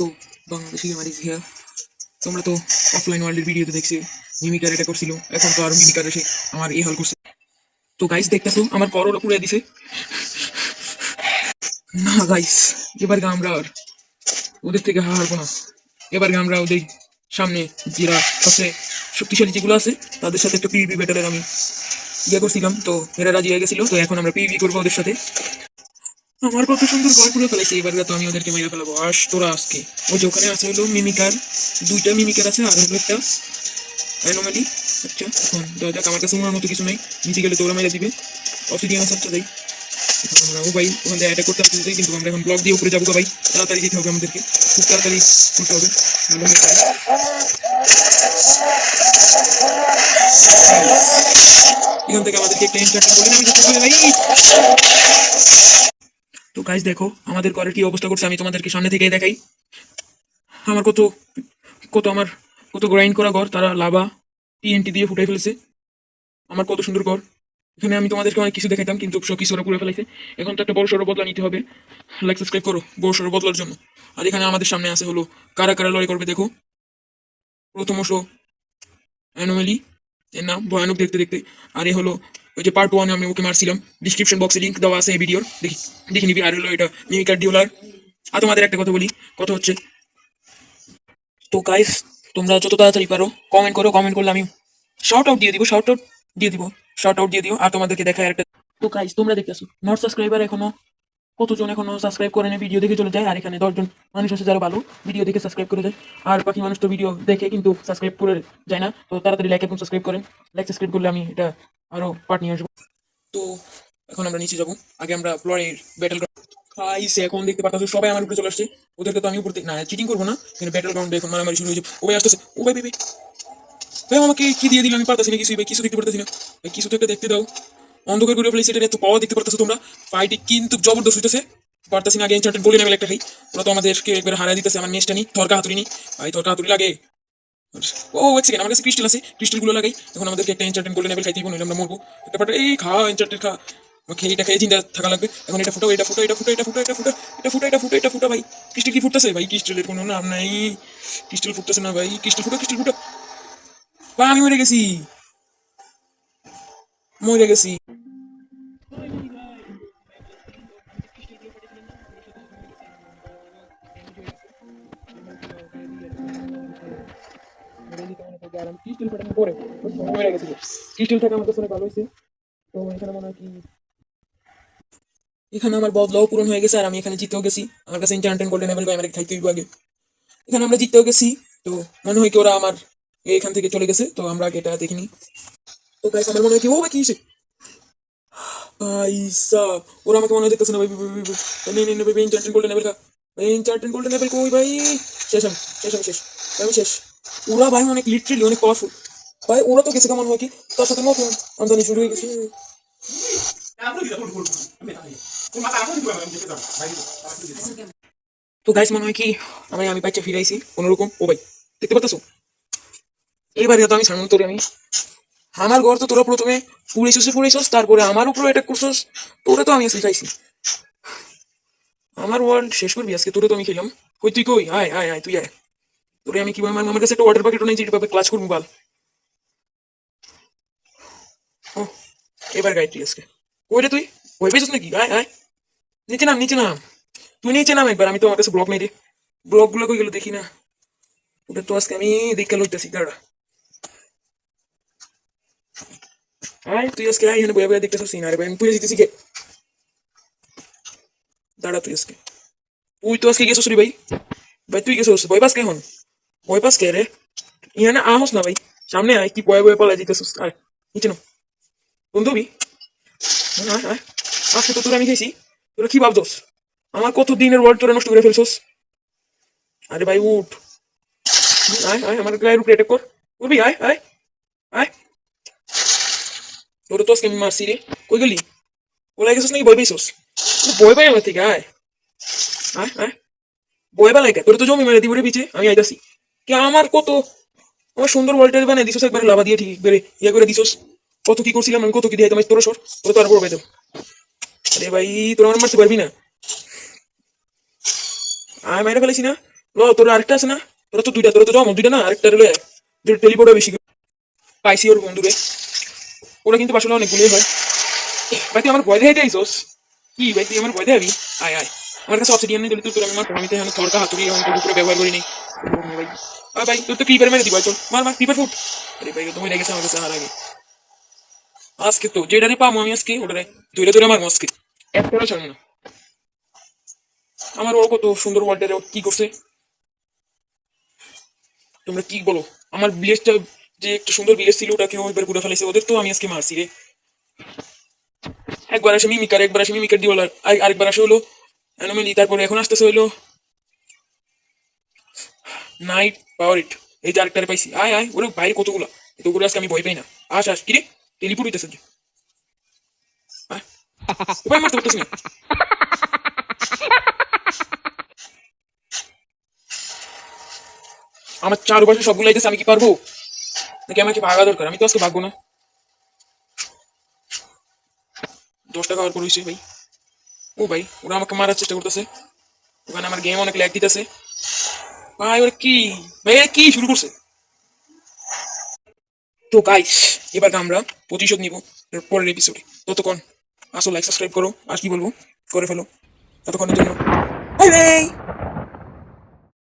তো বাংলাদেশি গেমারিজ হিয়া তোমরা তো অফলাইন ওয়ার্ল্ডের ভিডিওতে দেখছি মিমিকার এটা করছিল, এখন তো আর মিমিকার এসে আমার এই হল করছে। তো গাইস দেখতেছো, আমার করোলা পুড়ে দিছে। না গাইস এবার আমরা আর ওদের থেকে হা হারবো না। এবার আমরা ওদের সামনে যারা সবচেয়ে শক্তিশালী যেগুলো আছে, তাদের সাথে একটা পিভি ব্যাটেলের আমি ইয়ে করছিলাম, তো এরা রাজি হয়ে গেছিল, তো এখন আমরা পিভি করব ওদের সাথে। আমার কত সুন্দর ঘর পুরো ফেলেছে, এবার তো আমি ওদেরকে মেরে ফেলাবো। আস তোরা আজকে? ওই যে ওখানে আছে হলো মিমিকার দুইটা মিমিকার আছে আর হলো একটা অ্যানোমালি আচ্ছা এখন দেখা যাক, আমার কাছে মনের মতো কিছু নাই। নিচে গেলে তো ওরা মেরে দিবে। অফিডিয়ান আছে আচ্ছা এখন আমরা ও ভাই, ওখান থেকে অ্যাটাক করতে আসতেছি কিন্তু আমরা এখন ব্লক দিয়ে উপরে যাব ভাই। তাড়াতাড়ি যেতে হবে আমাদেরকে। খুব তাড়াতাড়ি করতে হবে। এখান থেকে আমাদেরকে একটা ইন্টারটেন বলে আমি যেতে হবে ভাই। তো গাইজ দেখো, আমাদের ঘরের কি অবস্থা করছে, আমি তোমাদেরকে সামনে থেকে দেখাই। আমার কত কত আমার, কত গ্রাইন্ড করা ঘর, তারা লাভা টিএনটি দিয়ে ফুটাই ফেলেছে। আমার কত সুন্দর ঘর। এখানে আমি তোমাদেরকে অনেক কিছু দেখাইতাম, কিন্তু সব কিছু ওরা পুড়ে ফেলাইছে। এখন তো একটা বড় সড়ো বদলা নিতে হবে। লাইক সাবস্ক্রাইব করো, বড় সড়ো বদলার জন্য। আর এখানে আমাদের সামনে আছে হলো, কারা কারা লড়াই করবে, দেখো। প্রথম শো অ্যানোমেলি এর নাম ভয়ানক দেখতে দেখতে। আর এ হলো ওই যে পার্ট ওয়ানে আমি ওকে মারছিলাম। ডিসক্রিপশন বক্সে লিঙ্ক দেওয়া আছে এই ভিডিওর দেখি নিবি আর হলো এটা মিমিকার আর তোমাদের একটা কথা বলি, কথা হচ্ছে, তো গাইস তোমরা যত তাড়াতাড়ি পারো কমেন্ট করো কমেন্ট করলে আমি শাউট আউট দিয়ে দিব শাউট আউট দিয়ে দিব শাউট আউট দিয়ে দিও, আর তোমাদেরকে দেখায় একটা তো গাইস তোমরা নট সাবস্ক্রাইবার এখনও, কতজন এখনও সাবস্ক্রাইব করে না ভিডিও দেখে চলে যায়, আর এখানে দশজন মানুষ আছে যারা ভালো ভিডিও দেখে সাবস্ক্রাইব করে যায়। আর বাকি মানুষ তো ভিডিও দেখে কিন্তু সাবস্ক্রাইব করে যায় না, তো তাড়াতাড়ি লাইক এবং সাবস্ক্রাইব করেন। লাইক সাবস্ক্রাইব করলে আমি এটা আরও পার্ট নিয়ে আসব। তো এখন আমরা নিচে যাব। আগে আমরা ফ্লোরের ব্যাটেল খাইছে এখন দেখতে পাচ্ছ সবাই আমার উপরে চলে আসছে। ওদেরকে তো আমি উপর না চিটিং করব না। কিন্তু ব্যাটেল গ্রাউন্ডে এখন মারামারি শুরু হয়েছে। ও ভাই আসতেছে। ও ভাই বেবি ভাই। আমাকে কি দিয়ে দিল আমি পারতেছি না কিছুই? ভাই, কিছু দেখতে পারতেছি না। কিছু তো একটা দেখতে দাও। অন্ধকার করে ফেলেছি এটা এত পাওয়া দেখতে পারতেছো তোমরা? ফাইটে কিন্তু জবরদস্ত হইতেছে। পারতেছি না, আগে ইনচার্টেড গোল্ডেন লেভেল একটা খাই ওরা তো আমাদেরকে একবার হারিয়ে দিতেছে, আমার নেক্সটটা নি থরকা হাতুড়ি নি ভাই, থরকা হাতুড়ি লাগে। ও এক সেকেন্ড আমার কাছে ক্রিস্টাল আছে। ক্রিস্টালগুলো লাগাই। এখন আমাদেরকে একটা ইনচার্টেড গোল্ডেন লেভেল খাইতে দিব আমরা মরবো। একটা পাটা এই খা ইনচার্টেড খা। ওকে এটা খেয়ে চিন্তা থাকা লাগবে। এখন এটা ফুটো এটা ফুটো এটা ফুটো এটা ফুটো এটা ফুটো এটা ফুটো এটা ফুটো এটা ফুটো, ভাই। ক্রিস্টাল কি ফুটতেছে? ভাই ক্রিস্টালের কোনো নাম নাই। ক্রিস্টাল ফুটতেছে না, ভাই। ক্রিস্টাল ফুটো ক্রিস্টাল ফুটো। ভাই, আমি মরে গেছি। মরে গেছি। ক্রিস্টাল ফাটানোর পরে মরে গেছিল। ক্রিস্টাল থাকা আমার কাছে ভালো হয়েছে। তো এখানে মনে হয় কি, এখানে আমার বদলাও পূরণ হয়ে গেছে, আর আমি এখানে জিতেও গেছি। আমার কাছে ইন্টারনেট গোল্ডেন লেভেল আমার খাইতে হইব আগে। এখানে আমরা জিতেও গেছি, তো মনে হয় কি ওরা আমার এখান থেকে চলে গেছে, তো আমরা এটা দেখিনি তো গাইস আমার মনে হয় কি, ও ভাই কি হয়েছে? আইসা ওরা আমাকে মনে হয় দেখতেছে না, ভাই নেই নেই ভাই ইন্টারনেট গোল্ডেন লেভেল খা ইন্টারনেট গোল্ডেন লেভেল কই, ভাই? শেষ আমি শেষ আমি শেষ। আমি শেষ। ওরা ভাই অনেক লিটারেলি অনেক পাওয়ারফুল ভাই, ওরা তো গেছে কেমন হয় কি? তার সাথে নতুন আমদানি শুরু হয়ে গেছে। তো গাইস মনে হয় কি, আমি আমি বাচ্চা ফিরাইছি কোনোরকম ও ভাই, দেখতে পাচ্ছ এইবারে তো আমি সামনে তোরে আমি। আমার ঘর তো তোরা প্রথমে পুড়েছিস পুড়েছিস, তারপরে আমার উপরে অ্যাটাক করছিস, তোরে তো আমি আজকে খাইছি। আমার ওয়ার্ল্ড শেষ করবি আজকে, তোরে তো আমি খেলাম। কই, তুই কই? আয় আয় আয়, তুই আয়। তোরে আমি কীভাবে মারবো? কাছে একটা ওয়াটার বাকেটও নেই যেভাবে ক্লাচ করব, বাল। এবার গাই আজকে। কই রে তুই? ওই পেয়েছিস নাকি? আয় আয়। নিচে নাম নিচে নাম। তুই নিচে নাম একবার, আমি তো আমার কাছে ব্লক নেই রে। ব্লকগুলো কই গেল দেখি না। ওটা তো আজকে আমি দেখতে লইতেছি, দাঁড়া। আয়, তুই আজকে আয়, এখানে বয়া বয়া দেখতেছিস না রে ভাই, আমি তুই জিতেছি কে দাঁড়া তুই আজকে। তুই তো আজকে গেছিস রে ভাই। ভাই, তুই গেছিস? বই পাস কে হন বই পাস কে রে ইয়ানে আহস না ভাই সামনে আয় কি বয়া বয়া পালা জিতেছিস আয় নিচে নো বন্ধুবি আয় আয় আজকে তো তোরা আমি খেয়েছি তোরা কি ভাবছস আমার কত দিনের ওয়ার্ল্ড তোরা নষ্ট করে ফেলছস আরে ভাই উঠ আয় আয় আমার গায়ের উপরে অ্যাটাক কর করবি আয় আয় আয় তোর তো আজকে আমি মারছি রে কই গেলি ওলাই গেছিস নাকি বই পাইছস বই পাই আমার থেকে আয় আয় আয় বই কে তোর তো জমি মেরে দিব রে পিছে আমি আইতাছি কে আমার কত? আমার সুন্দর ওয়ার্ল্ডটা বানিয়ে দিছস একবারে লাভা দিয়ে ঠিক একবারে ইয়ে করে দিছস। কত কি করছিলাম, আমি কত কি দিয়ে তোমার তোর সর তোর তো আর বড় পেতাম আরে ভাই, তোর আমার মারতে পারবি না? আয়, মাইরা ফেলেছি না? ল, তোর আরেকটা আছে না? তোরা তো দুইটা, তোরা তো জমা দুইটা না? আরেকটা রইল এক। যেটা বেশি পাইছি ওর বন্ধুরে। ওরা কিন্তু আসলে অনেকগুলোই হয়। ভাই, তুই আমার ভয় দেখাইতে আইসোস? কি ভাই, তুই আমার ভয় দেখাবি? আয় আয়। আমার কাছে অবসিডিয়ান নেই তুই তোর আমি আমার আমি তো এখন থরকা হাতুড়ি এখন উপরে ব্যবহার করি নেই ভাই আ ভাই তোর তো ক্রিপার মেরে দিই ভাই তোর মার মার ক্রিপার ফুট। আরে ভাই তুমি লেগেছে আমার কাছে আর আগে। আজকে তো যেটারে পাবো আমি আজকে ওটারে দুইটা দুইটা মারবো আজকে। একটা ছাড়বো না। আমার ও কত সুন্দর ওয়ার্ল্ডের কি করছে? তোমরা কি বলো? আমার ভিলেজটা যে একটা সুন্দর ভিলেজ ছিল ওটাকে এবার ঘুরে ফেলেছে ওদের তো আমি আজকে মারছি রে। একবার আসে মিমিকার একবার আসে মিমিকার দিওলার আর- আরেকবার আসে হলো অ্যানোমেলি তারপরে এখন আসতেছে হইল নাইট পাওয়ার ইট এই যে আরেকটারে পাইছি। আয় আয়, ওরে বাইরে কতগুলো? এতগুলো আজকে আমি ভয় পাই না। আস আস। কিরে টেলিপুর হইতেছে যে উপায় মারতে পারতেছি না। আমার চারপাশে সবগুলো আইতেছে আমি কি পারব? নাকি আমাকে ভাগা দরকার? আমি তো আজকে ভাগবো না। দশ টাকা আর হয়েছে ভাই। ও ভাই, ওরা আমাকে মারার চেষ্টা করতেছে। ওখানে আমার গেম অনেক ল্যাগ দিতেছে। ভাই ওরা কি? ভাই কি শুরু করছে? তো গাইস এবার আমরা প্রতিশোধ নিব পরের এপিসোডে ততক্ষণ আসো লাইক সাবস্ক্রাইব করো, আর কি বলব, করে ফেলো। ততক্ষণের জন্য বাই বাই